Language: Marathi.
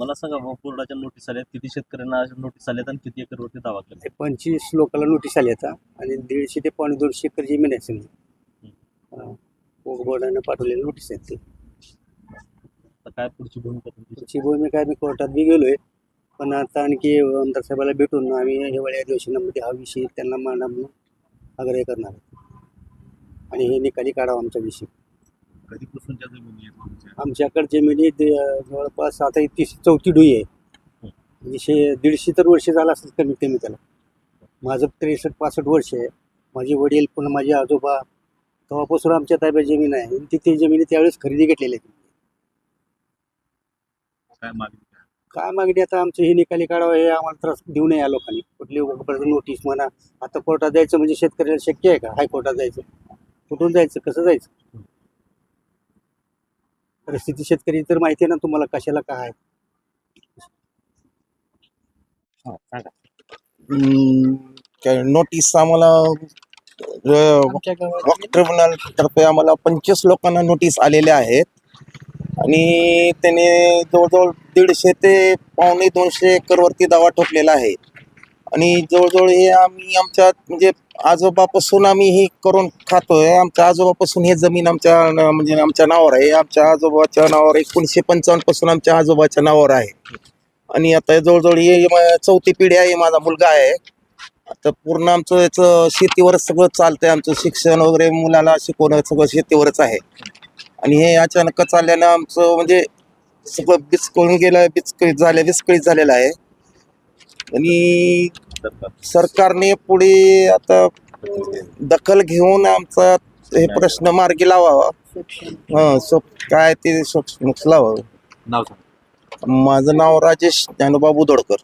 मला सांगा भाऊ कोर्टाच्या नोटीस आल्या किती शेतकऱ्यांना नोटीस आल्यात आणि किती एकरवरती दावा केला? ते पंचवीस लोकांना नोटीस आली आता आणि दीडशे ते पावणे दोनशे एकर जमीन आहे सगळी. बोर्डानं पाठवलेली नोटीस आहेत ती. तर काय पुढची भूमिका तुमची? त्याची भूमिका आम्ही कोर्टात बी गेलोय पण आता आणखी आमदार साहेबाला भेटून आम्ही हिवाळी अधिवेशनामध्ये हा विषय त्यांना मांडा म्हणून आग्रह करणार आहे. आणि हे निकाली काढावा आमचा विषय. कधीपासूनच्या जमिनी आहेत तुमच्या आमच्याकडे जमिनी जवळपास आता ही तीस चौथी डुई आहे. म्हणजे शे दीडशे तर वर्ष झालं असेल कमीत कमी त्याला. माझं त्रेसष्ट पासष्ट वर्ष आहे. माझे वडील पुन्हा माझे आजोबा तेव्हापासून आमच्या ताब्यात जमीन आहे. आणि तिथे जमिनी त्यावेळेस खरेदी काय मागणी काय? काय मागणी आता आमचं हे निकाली काढावं हे आम्हाला त्रास देऊ नये या लोकांनी. कुठली नोटीस म्हणा. आता कोर्टात जायचं म्हणजे शेतकऱ्याला शक्य आहे का? हायकोर्टात जायचं. कुठून जायचं? कसं जायचं? परिस्थिती शेतकरी तर माहिती आहे ना तुम्हाला कशाला काय आहे. हा, सांगा. हम्म, काय नोटीस आम्हाला ट्रिब्युनल तर्फे आम्हाला पंचवीस लोकांना नोटीस आलेल्या आहेत. आणि त्याने जवळजवळ दीडशे ते पावणे दोनशे एकरवरती दावा ठोकलेला आहे. आणि जवळजवळ हे आम्ही आमच्या म्हणजे आजोबापासून आम्ही हे करून खातोय. आमच्या आजोबापासून हे जमीन आमच्या म्हणजे आमच्या नावावर आहे. आमच्या आजोबाच्या नावावर एकोणीसशे पंचावन्नपासून आमच्या आजोबाच्या नावावर आहे. आणि आता जवळजवळ हे चौथी पिढी आहे माझा मुलगा आहे. आता पूर्ण आमचं याचं शेतीवरच सगळं चालतंय. आमचं शिक्षण वगैरे मुलाला शिकवणं सगळं शेतीवरच आहे. आणि हे अचानक चालल्यानं आमचं म्हणजे सगळं बिचकळून गेलं बिचकळीत झालं विस्कळीत झालेलं आहे. आणि सरकारने पुढे आता दखल घेऊन आमचा हे प्रश्न मार्गी लावावा. हा सो काय ते लावावं. माझं नाव राजेश ज्ञानोबा बुदोडकर